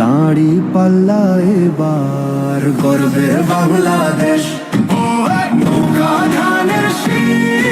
দাড়ি পাল্লা এবার গর্বের বাংলাদেশ। নৌকা ধানের শীষ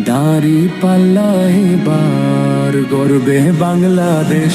দাড়ি পাল্লা এবার গর্বে বাংলাদেশ।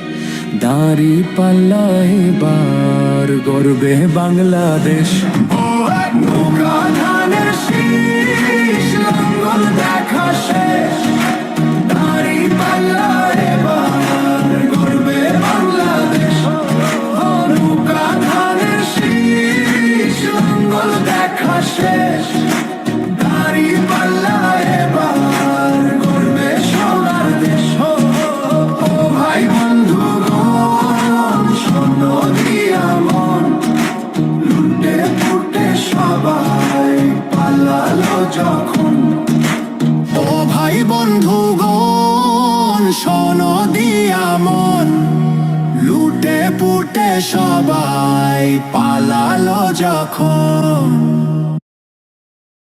দাঁড়ি পাল্লা এবার গর্বে বাংলাদেশ। নৌকা ধানের যখন। ও ভাই বন্ধু গন শোনো দিয়া মন। লুটে পুটে সবাই পালালো যখন।